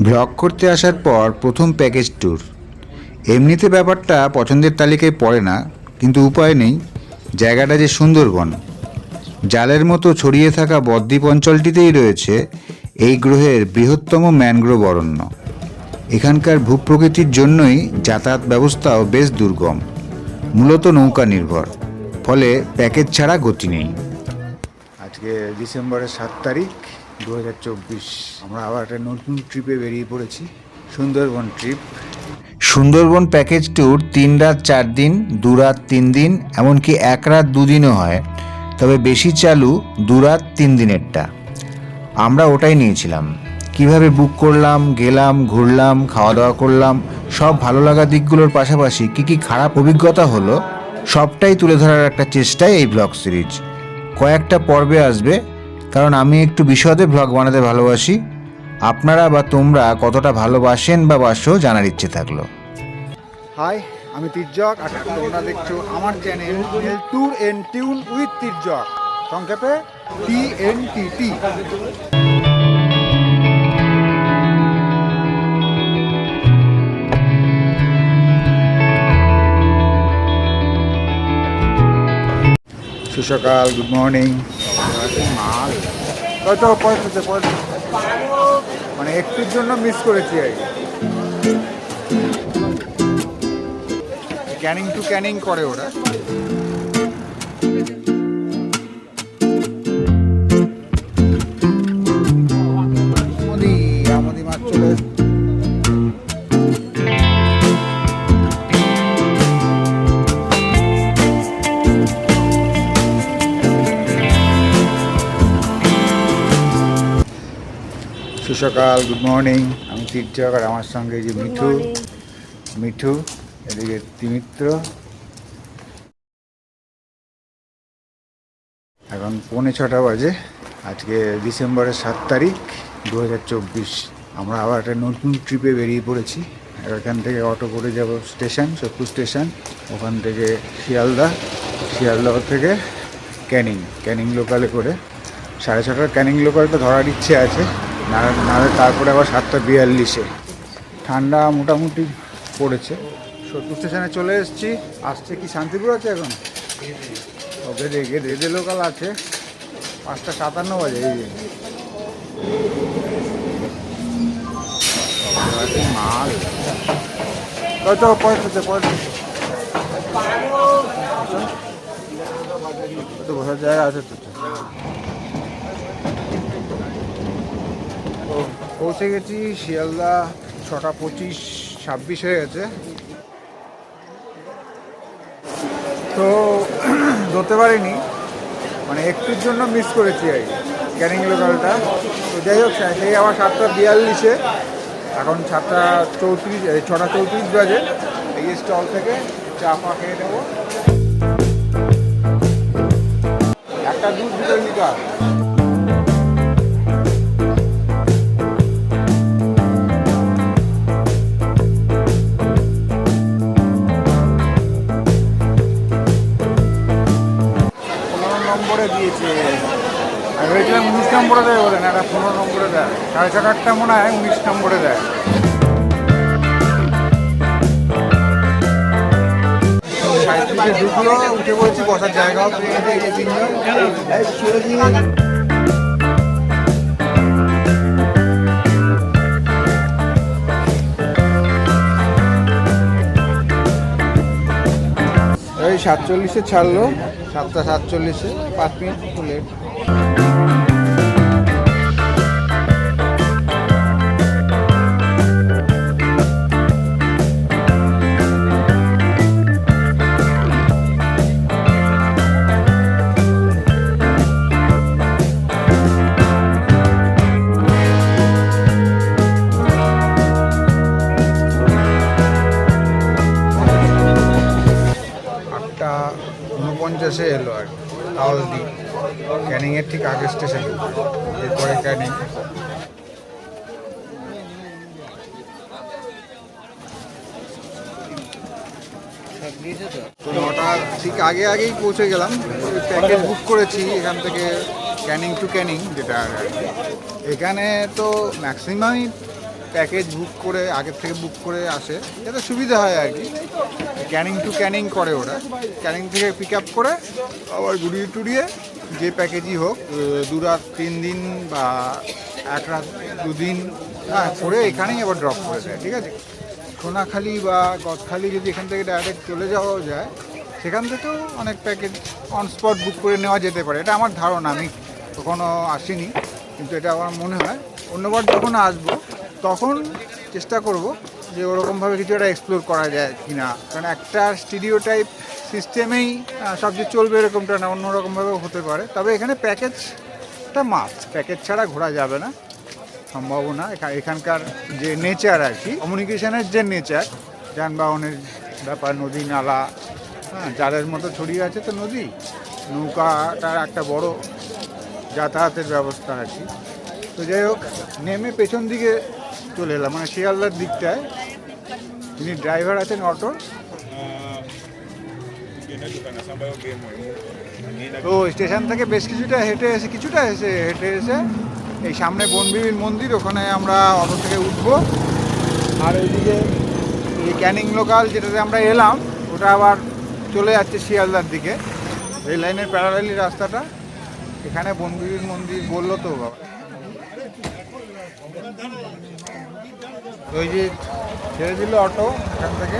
Blog করতে আসার পর প্রথম প্যাকেজ ট্যুর। এমনিতে ব্যাপারটা পছন্দের তালিকায় পড়ে না কিন্তু উপায় নেই। জায়গাটা যে সুন্দরবন। জালের মতো ছড়িয়ে থাকা বদ্বীপ অঞ্চলটিতেই রয়েছে এই গ্রহের বৃহত্তম ম্যানগ্রোভ অরণ্য। এখানকার ভূপ্রকৃতির জন্যই যাতায়াত ব্যবস্থাও বেশ দুর্গম। মূলত নৌকা নির্ভর ফলে প্যাকেজ ছাড়া গতি নেই। আজকে ডিসেম্বরের সাত তারিখ। দু হাজার চব্বিশ। আমরা আবার একটা নতুন ট্রিপে বেরিয়ে পড়েছি, Sundarban trip Sundarban package tour তিন রাত চার দিন, দু রাত তিন দিন, এমনকি এক রাত দুদিনও হয়। তবে বেশি চালু দু রাত তিন দিনেরটা। আমরা ওটাই নিয়েছিলাম। কীভাবে বুক করলাম, গেলাম, ঘুরলাম খাওয়া দাওয়া করলাম, সব ভালো লাগা দিকগুলোর পাশাপাশি কি কি খারাপ অভিজ্ঞতা হলো, সবটাই তুলে ধরার একটা চেষ্টাই এই ব্লগ সিরিজ কয়েকটা পর্বে আসবে কারণ আমি একটু বিশদে ভ্লগ বানাতে ভালোবাসি। আপনারা বা তোমরা কতটা ভালোবাসেন বা বাসো জানার ইচ্ছে থাকল। হাই আমি তির্যক আর তোমরা দেখছ আমার channel tour and tune with Tirjak. সংক্ষেপে টি এন টি টি সুসকাল গুড মর্নিং কত মানে একটুর জন্য মিস করেছি আর ক্যানিং টু ক্যানিং করে ওরা। সুসকাল গুড মর্নিং আমি তীর্থক আর আমার সঙ্গে এই যে মিঠু। মিঠু এদিকে তিমিত্র। এখন পৌনে ছটা বাজে। আজকে ডিসেম্বরের সাত তারিখ দু হাজার চব্বিশ। আমরা আবার একটা নতুন ট্রিপে বেরিয়ে পড়েছি। এখান থেকে অটো করে যাব স্টেশন সোদপুর স্টেশন। ওখান থেকে শিয়ালদা শিয়ালদা থেকে ক্যানিং ক্যানিং লোকালে করে। সাড়ে ছটার ক্যানিং লোকালটা ধরার ইচ্ছে আছে। নাহলে তারপরে আবার সাতটা বিয়াল্লিশে। ঠান্ডা মোটামুটি পড়েছে। সোদপুর স্টেশনে চলে এসেছি। আসছে কি শান্তিপুর আছে এখন? রেডে লোকাল আছে। পাঁচটা সাতান্ন বাজে, এই যে। মাল। কত তো বসার জায়গা আছে তো তো পৌঁছে গেছি, শিয়ালদা ছটা পঁচিশ, ছাব্বিশ হয়ে গেছে। তো ধরতে পারিনি মানে একটুর জন্য মিস করেছি আর ক্যানিং লোকালটা। তো যাই হোক সেই আবার সাতটা বিয়াল্লিশে, এখন সাতটা চৌত্রিশ ছটা চৌত্রিশ বাজে, এই স্টল থেকে চা ফা খেয়ে নেব। একটা দুধ দুটো লিটার দিয়েছে। আমি ভেবেছিলাম উনিশ নম্বরে দেয় বলে না এটা পনেরো নম্বরে দেয়। সাড়ে ছটা আটটা মনে হয় উনিশ নম্বরে দেয়। উঠে বসার সাতচল্লিশে ছাড়লো। সাতটা সাতচল্লিশে পাঁচ মিনিট লেট উনপঞ্চাশে এলো আর কি তাওলদি ক্যানিংয়ের ঠিক আগে স্টেশন এরপরে ক্যানিং। নটার ঠিক আগে আগেই পৌঁছে গেলাম। প্যাকেজ বুক করেছি এখান থেকে, ক্যানিং টু ক্যানিং যেটা এখানে তো ম্যাক্সিমামই প্যাকেজ বুক করে, আগের থেকে বুক করে আসে। যাতে সুবিধা হয় আর কি। ক্যানিং টু ক্যানিং করে ওরা। ক্যানিং থেকে পিক আপ করে, আবার ঘুরিয়ে টুরিয়ে যে প্যাকেজই হোক দু রাত, তিন দিন বা এক রাত দুদিন হ্যাঁ করে এখানেই আবার ড্রপ করে দেয়, ঠিক আছে? সোনাখালি বা গদখালি যদি এখান থেকে ডাইরেক্ট চলে যাওয়া যায়, সেখান থেকেও অনেক প্যাকেজ অন স্পট বুক করে নেওয়া যেতে পারে। এটা আমার ধারণা, আমি কখনো আসিনি, কিন্তু এটা আমার মনে হয়। অন্যবার যখন আসব তখন চেষ্টা করব যে ওরকমভাবে কিছু একটা এক্সপ্লোর করা যায় কি না কারণ একটা স্টুডিও টাইপ সিস্টেমেই সব কিছু চলবে এরকমটা না, অন্যরকমভাবেও হতে পারে। তবে এখানে প্যাকেজটা মাস্ট প্যাকেজ ছাড়া ঘোরা যাবে না সম্ভাবনা এখা- এখানকার যে নেচার আর কি কমিউনিকেশনের যে নেচার যানবাহনের ব্যাপার, নদী, নালা হ্যাঁ জালের মতো ছড়িয়ে আছে তো নদী। নৌকাটার একটা বড় যাতায়াতের ব্যবস্থা কি। তো যাই হোক, নেমে পেছন দিকে চলে এলাম। মানে শিয়ালদার দিকটায়। যিনি ড্রাইভার আছেন অটোর তো স্টেশন থেকে বেশ কিছুটা হেঁটে এসে, কিছুটা এসে হেঁটে এসে এই সামনে বনবিবির মন্দির, ওখানে আমরা অটো থেকে উঠবো। আর ওইদিকে এই ক্যানিং লোকাল যেটাতে আমরা এলাম, ওটা আবার চলে যাচ্ছে শিয়ালদার দিকে। এই লাইনের প্যারালালি রাস্তাটা। এখানে বনবিবির মন্দির বলল তো বাবা। ওই যে ছেড়ে দিল অটো এখান থেকে।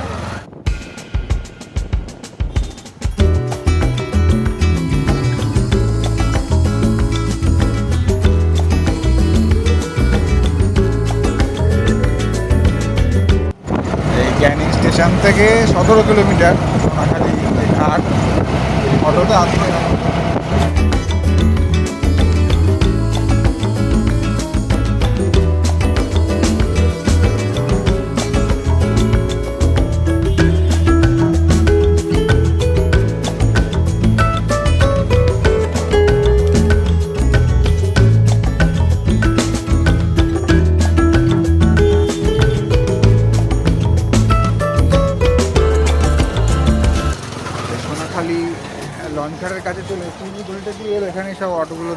ক্যানিং স্টেশন থেকে সতেরো কিলোমিটার সোনাখালি ঘাট। অটোতে আসতে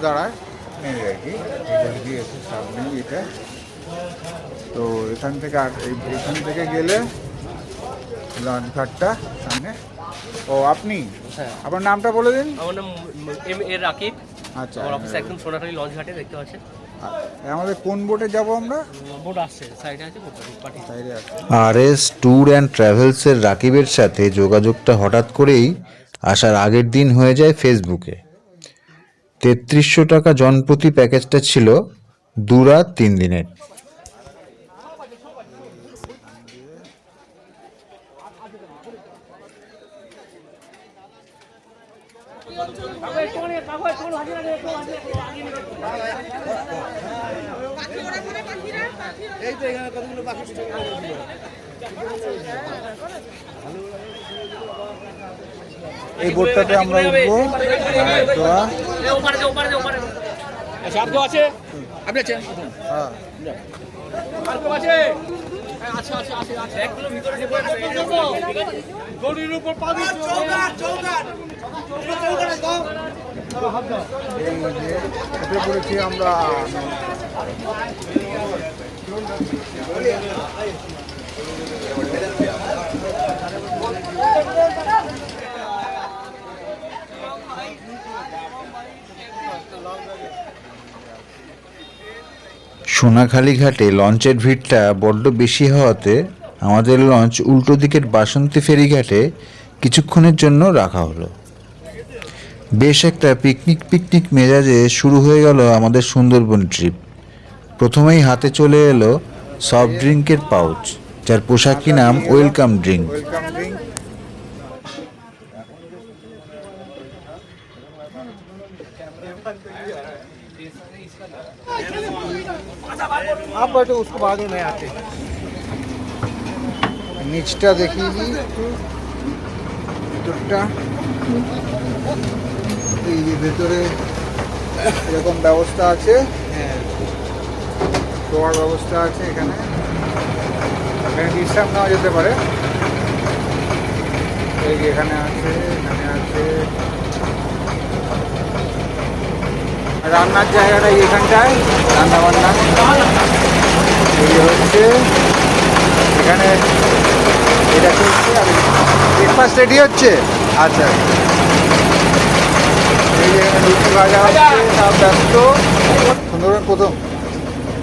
দাঁড়ায় এই আর কি। গলি দিয়ে এসে সামনে এটা। তো এখান থেকে আর এখান থেকে গেলে লঞ্চ ঘাটটা সামনে। ও আপনি? হ্যাঁ। আপনার নামটা বলে দিন। আমার নাম এম এ রাকিব। আচ্ছা। আমার অফিস একদম সোনাখালি লঞ্চ ঘাটে দেখতে পাচ্ছেন। আমাদের কোন বোটে যাব আমরা? বোট আসছে সাইডে আছে বোট আছে। আর এস ট্যুর অ্যান্ড ট্রাভেলসের রাকিবের সাথে যোগাযোগটা হঠাৎ করেই আসার আগের দিন হয়ে যায় ফেসবুকে তেত্রিশশো টাকা জনপ্রতি প্যাকেজটা ছিল দু রাত, তিন দিনের এই বোটটাতে আমরা উঠবো আর দোয়া। ওপারে যে ওপারে ওপারে সাপ আছে? আপনি আছেন? হ্যাঁ। আর কেউ আছে এক কিলো ভিতরে যে বসে আছে, গরুর উপর এই যে উঠে পড়েছি আমরা সোনাখালি ঘাটে লঞ্চের ভিড়টা বড্ড বেশি হওয়াতে আমাদের লঞ্চ উল্টো দিকের বাসন্তী ফেরিঘাটে কিছুক্ষণের জন্য রাখা হলো। বেশ একটা পিকনিক পিকনিক মেজাজে শুরু হয়ে গেল আমাদের সুন্দরবন ট্রিপ। প্রথমেই হাতে চলে এলো সফট ড্রিঙ্কের পাউচ, যার পোশাকি নাম ওয়েলকাম ড্রিঙ্ক। आप बैठो उसको बाद में मैं आते নিচটা দেখিয়ে দিই একটু ভিতরটা এই যে ভেতরে এরকম ব্যবস্থা আছে শোয়ার ব্যবস্থা আছে এখানে এখানে বিশ্রাম নেওয়া যেতে পারে এই যে এখানে আছে এখানে আছে রান্নার জায়গাটা এখানটায় রান্না বান্না এই হচ্ছে। এখানে এটা চলছে আর ব্রেকফাস্ট রেডি হচ্ছে। আচ্ছা। এই এখানে রুটি ভাজা হচ্ছে সব ব্যস্ত। সুন্দরবন প্রথম।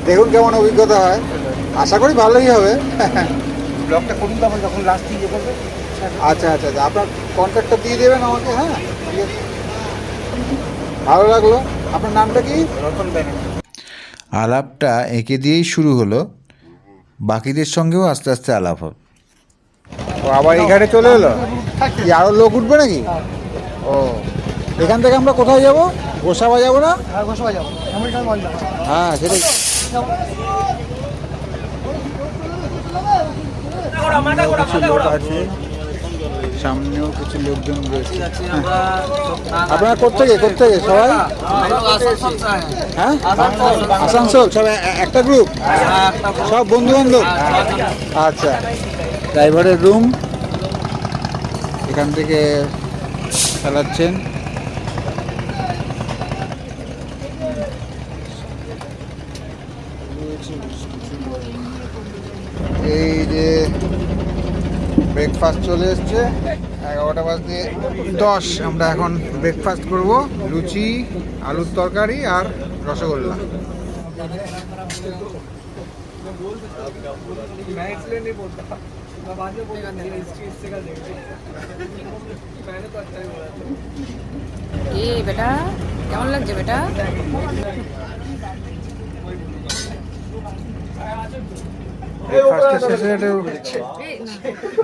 দেখুন কেমন অভিজ্ঞতা হয়। আশা করি ভালোই হবে। ব্লগটা করুন তারপর যখন লাস্ট ইয়ে করবে। আচ্ছা আচ্ছা আচ্ছা। আপনার কন্ট্যাক্টটা দিয়ে দেবেন আমাকে হ্যাঁ? ভালো লাগল। আপনার নামটা কি? রতন ব্যানার্জি। আলাপটা এঁকে দিয়েই শুরু হলো। বাকিদের সঙ্গেও আস্তে আস্তে আলাপ হবে। ও আবার এই ঘাটে চলে এলো? কি আরও লোক উঠবে নাকি? ও এখান থেকে আমরা কোথায় যাব? গোসাবা যাব না? হ্যাঁ হ্যাঁ সেটাই। কিছু লোক আছে সামনেও কিছু লোকজন রয়েছে। আপনারা কোথেকে কোথেকে সবাই? হ্যাঁ আসানসোল সব এ- এ- একটা গ্রুপ সব বন্ধু বান্ধব আচ্ছা। ড্রাইভারের রুম এখান থেকে চালাচ্ছেন। এই যে ব্রেকফাস্ট চলে এসছে। এগারোটা বাজতে দশ। আমরা এখন ব্রেকফাস্ট করব লুচি আলুর তরকারি আর রসগোল্লা। এ বেটা কেমন লাগছে বেটা? ব্রেকফাস্টের শেষে একটা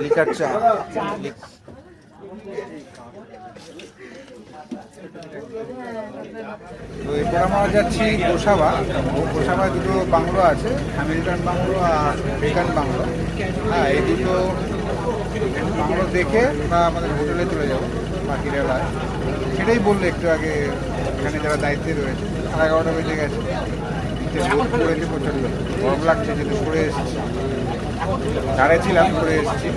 লিকার চা। তো এরপর আমরা যাচ্ছি গোসাবা। গোসাবায় দুটো বাংলো আছে হ্যামিল্টন বাংলো আর বেকান বাংলো। হ্যাঁ এই দুটো বাংলো দেখে আমরা আমাদের হোটেলে চলে যাব বেলায় সেটাই বলল একটু আগে, এখানে যারা দায়িত্বে রয়েছে, সাড়ে এগারোটা বেজে গেছে। রয়েছে প্রচণ্ড। গরম লাগছে, যেহেতু সরে এসেছি। ধারে ছিলাম সরে এসেছি।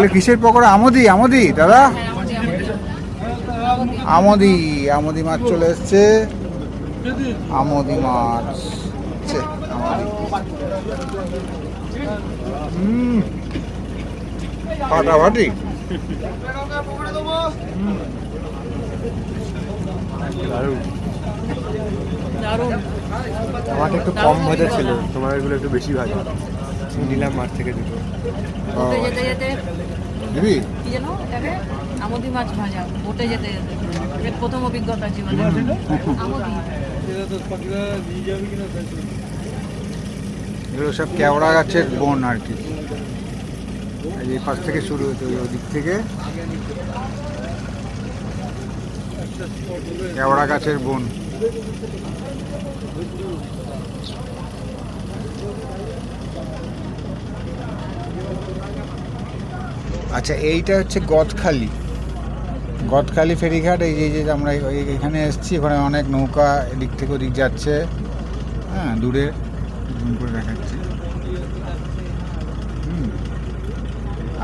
এগুলো কিসের পকোড়া? আমদি আমদি দাদা। আমদি আমদি মাছ চলে এসছে। আমদি মাছ। আমদি। ফাটাফাটি। আমারটা একটু কম ভাজা ছিল তোমার এগুলো একটু বেশি ভাজা। নিলাম মাঠ থেকে দুটো। যেতে যেতে দিবি কি যেন এটাকে? আমদি মাছ ভাজা বোটে যেতে যেতে। প্রথম অভিজ্ঞতা জীবনে। আমদি। এগুলো সব কেওড়া গাছের বন আর কি। এই পাশ থেকে শুরু হতো ওই দিক থেকে। কেওড়া গাছের বন। আচ্ছা এইটা হচ্ছে গদখালি। গদখালি ফেরিঘাট, এই যে আমরা এখানে এসেছি, ওখানে অনেক নৌকা এদিক থেকে ওদিক যাচ্ছে। হ্যাঁ দূরে করে দেখাচ্ছি।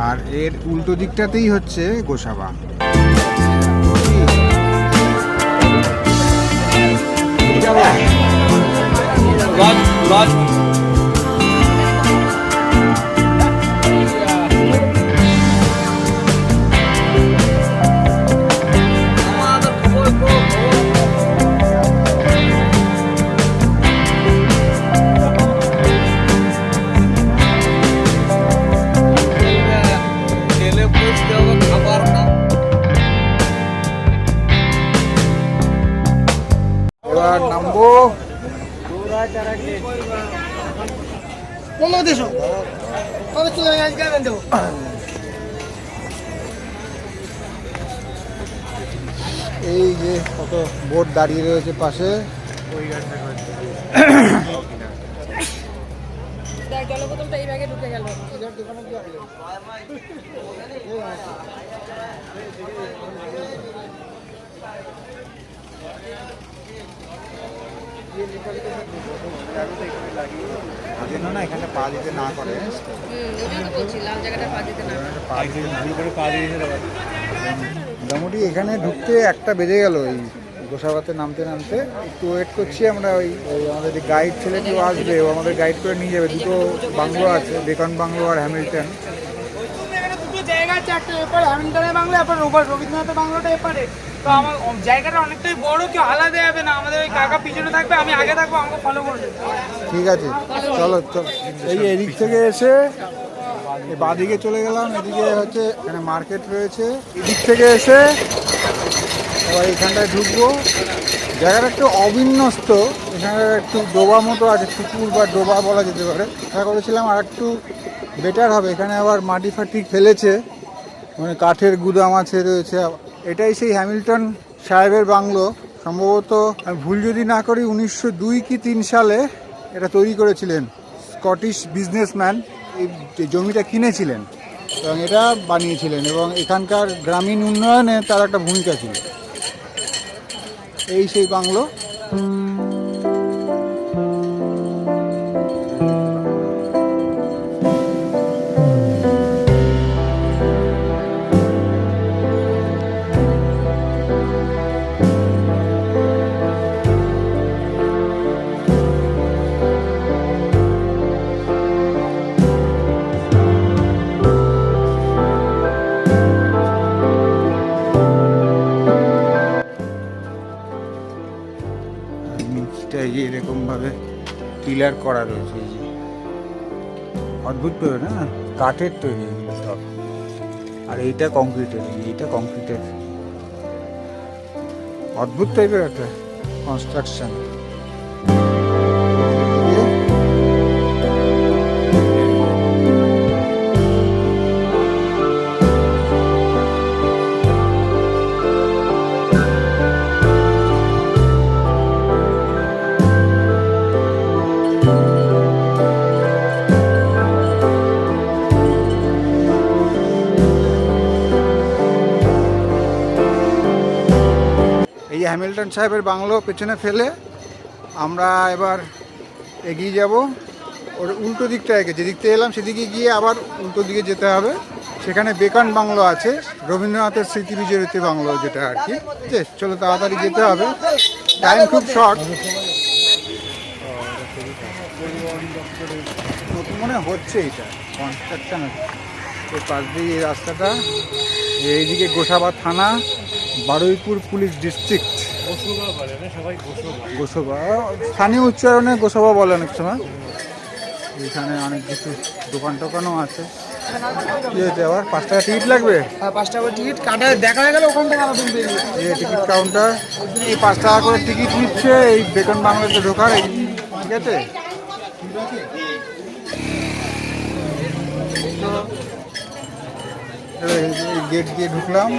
আর এর উল্টো দিকটাতেই হচ্ছে গোসাবা। দাঁড়িয়ে রয়েছে পাশে। না এখানে পা দিতে না করে। মোটামুটি এখানে ঢুকতে একটা বেজে গেল এই গোসাবাতে নামতে নামতে একটু ওয়েট করছি আমরা ওই আমাদের যে গাইড ছেলেটিও আসবে ও আমাদের গাইড করে নিয়ে যাবে। দুটো বাংলো আছে বেকন বাংলো আর হ্যামিল্টন। এখানে দুটো জায়গা আছে একটা এপারে হ্যামিল্টনের বাংলো এরপর রোবট রবীন্দ্রনাথের বাংলোটা এপারে। তো আমার জায়গাটা অনেকটাই বড় কেউ আলাদা যাবে না। আমাদের ওই কাকা পিছনে থাকবে আমি আগে থাকব আমাকে ফলো করবে ঠিক আছে চলো চলো। এই এদিক থেকে এসে বাদিকে চলে গেলাম এদিকে হচ্ছে এখানে মার্কেট রয়েছে। এদিক থেকে এসে এবার এখানটায় ঢুকবো। জায়গাটা একটু অবিন্যস্ত, এখানে একটু ডোবা মতো আছে, পুকুর বা ডোবা বলা যেতে পারে। আশা করেছিলাম আর একটু বেটার হবে। এখানে আবার মাটি ফাটি ফেলেছে মানে কাঠের গুদাম আছে, রয়েছে। এটাই সেই হ্যামিল্টন সাহেবের বাংলো। সম্ভবত, আমি ভুল যদি না করি, উনিশশো দুই কি তিন সালে এটা তৈরি করেছিলেন স্কটিশ বিজনেসম্যান এই জমিটা কিনেছিলেন। এবং এটা বানিয়েছিলেন। এবং এখানকার গ্রামীণ উন্নয়নে তার একটা ভূমিকা ছিল। এই সেই বাংলো। পিলার করা রয়েছে। এই যে অদ্ভুত তৈরি না? কাঠের তৈরি। এগুলো সব। আর এইটা কংক্রিটের এইটা কংক্রিটের। অদ্ভুত টাইপের একটা কনস্ট্রাকশন হ্যামিল্টন সাহেবের বাংলো পেছনে ফেলে আমরা এবার এগিয়ে যাব। ওর উল্টো দিকটা এগে যেদিক থেকে এলাম সেদিকে গিয়ে আবার উল্টো দিকে যেতে হবে। সেখানে বেকান বাংলো আছে রবীন্দ্রনাথের স্মৃতি বিজড়িত বাংলো যেটা আর কি। চলো তাড়াতাড়ি যেতে হবে। টাইম খুব শর্ট মনে হচ্ছে এটা কনস্ট্রাকশন এই পাশ দিয়ে এই রাস্তাটা। এইদিকে গোসাবা থানা বারুইপুর পুলিশ ডিস্ট্রিক্ট। গোসবা স্থানীয় উচ্চারণে গোসবা বলে অনেক সময়। এখানে অনেক কিছু দোকান টোকানও আছে। কি হয়েছে আবার? পাঁচ টাকা টিকিট লাগবে? পাঁচ টাকা টিকিট। কাটা দেখা হয়ে গেল ওখান থেকে আবার তুমি বেরিয়ে এই টিকিট কাউন্টার। এই পাঁচ টাকা করে টিকিট নিচ্ছে এই বেতন বাংলাতে ঢোকার এই ঠিক আছে? গেট দিয়ে ঢুকলাম।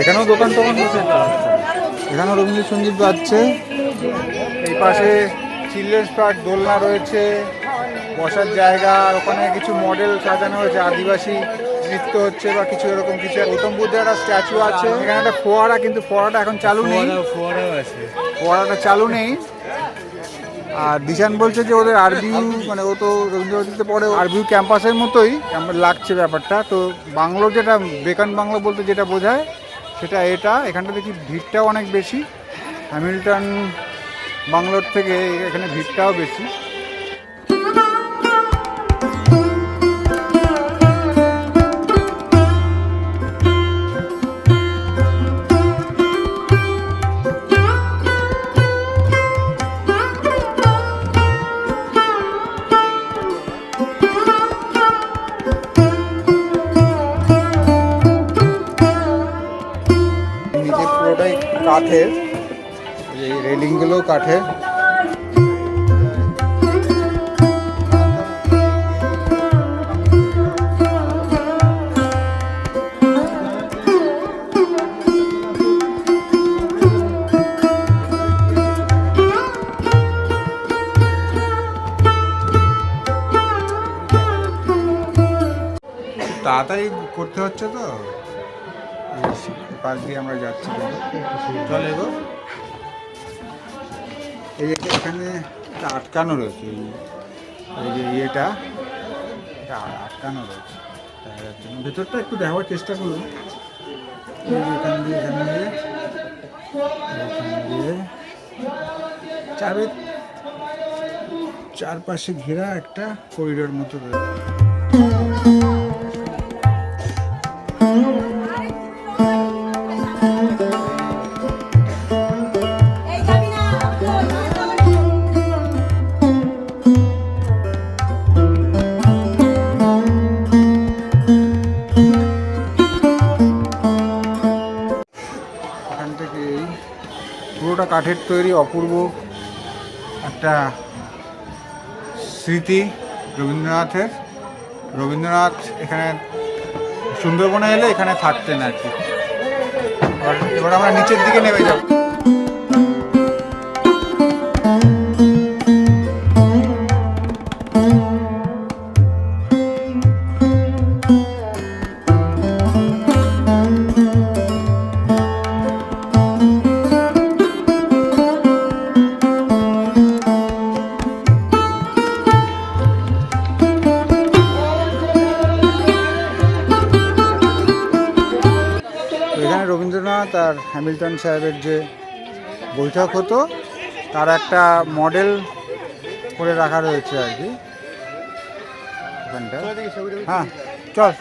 এখানেও দোকান টোকান বসে। এখানেও রবীন্দ্রসঙ্গীত বাজছে। এই পাশে চিলড্রেন্স পার্ক দোলনা রয়েছে। বসার জায়গা আর ওখানে কিছু মডেল সাজানো হয়েছে। আদিবাসী নৃত্য হচ্ছে বা কিছু এরকম কিছু। গৌতম বুদ্ধের একটা স্ট্যাচু আছে। এখানে একটা ফোয়ারা কিন্তু ফোয়ারাটা এখন চালু নেই। ফোয়ারাটা চালু নেই। আর দিশান বলছে যে ওদের আরবিউ মানে ও তো রবীন্দ্রভারতীতে পড়ে আরবিউ ক্যাম্পাসের মতোই লাগছে ব্যাপারটা। তো বাংলো যেটা, বেকান বাংলো বলতে যেটা বোঝায়, সেটা এটা। এখানটা দেখি ভিড়টাও অনেক বেশি। হ্যামিল্টন বাংলোর থেকে এখানে ভিড়টাও বেশি। কাঠের এই রেলিংগুলো কাঠের তাড়াতাড়ি করতে হচ্ছে তো? পাশ দিয়ে আমরা যাচ্ছি। চলে গো। এই যে এখানে আটকানো রয়েছে। এই যে ইয়েটা আটকানো রয়েছে। ভেতরটা একটু দেখাবার চেষ্টা করুন। দিয়ে চারপাশে ঘেরা একটা করিডোর মতো রয়েছে। কাঠের তৈরি অপূর্ব একটা স্মৃতি রবীন্দ্রনাথের। রবীন্দ্রনাথ এখানে সুন্দরবনে এলে এখানে থাকতেন আর কি। এবার আমরা নিচের দিকে নেমে যাব। সাহেবের যে বৈঠক হতো তার একটা মডেল করে রাখা রয়েছে আর কি। হ্যাঁ চল।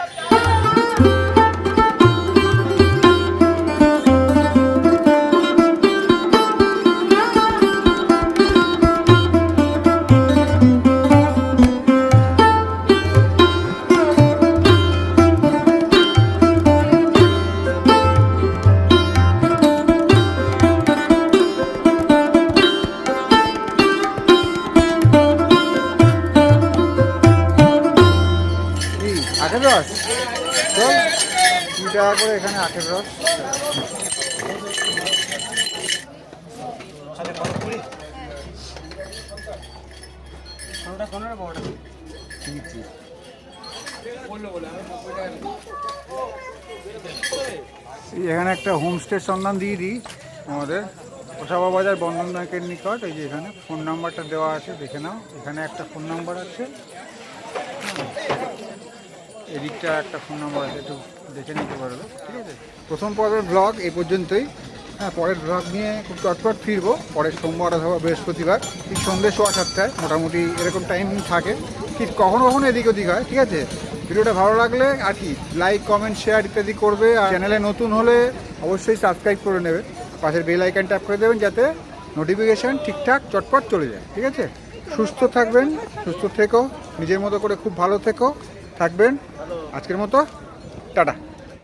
টাকা করে এখানে আখের রস। এখানে একটা হোমস্টে সন্ধান দিয়ে দিই আমাদের। ওসাবা বাজার বন্ধন ব্যাংকের নিকট, এই যে এখানে ফোন নাম্বারটা দেওয়া আছে, দেখে নাও। এখানে একটা ফোন নাম্বার আছে। এদিকটা একটা ফোন নাম্বার আছে, একটু দেখে নিতে পারবে, ঠিক আছে? প্রথম পর্বের ব্লগ এই পর্যন্তই। হ্যাঁ পরের ব্লগ নিয়ে খুব চটপট ফিরবো। পরের সোমবার অথবা বৃহস্পতিবার, ঠিক সন্ধ্যে সোয়া সাতটায়, মোটামুটি এরকম টাইম থাকে। ঠিক কখনো কখনো এদিক ওদিক হয়, ঠিক আছে? ভিডিওটা ভালো লাগলে আর কি লাইক কমেন্ট শেয়ার ইত্যাদি করবে। আর চ্যানেলে নতুন হলে অবশ্যই সাবস্ক্রাইব করে নেবে। পাশের বেল আইকন ট্যাপ করে দেবেন যাতে নোটিফিকেশান ঠিকঠাক চটপট চলে যায়, ঠিক আছে? সুস্থ থাকবেন, সুস্থ থেকো, নিজের মতো করে খুব ভালো থেকো। থাকবেন। আজকের মতো টাটা।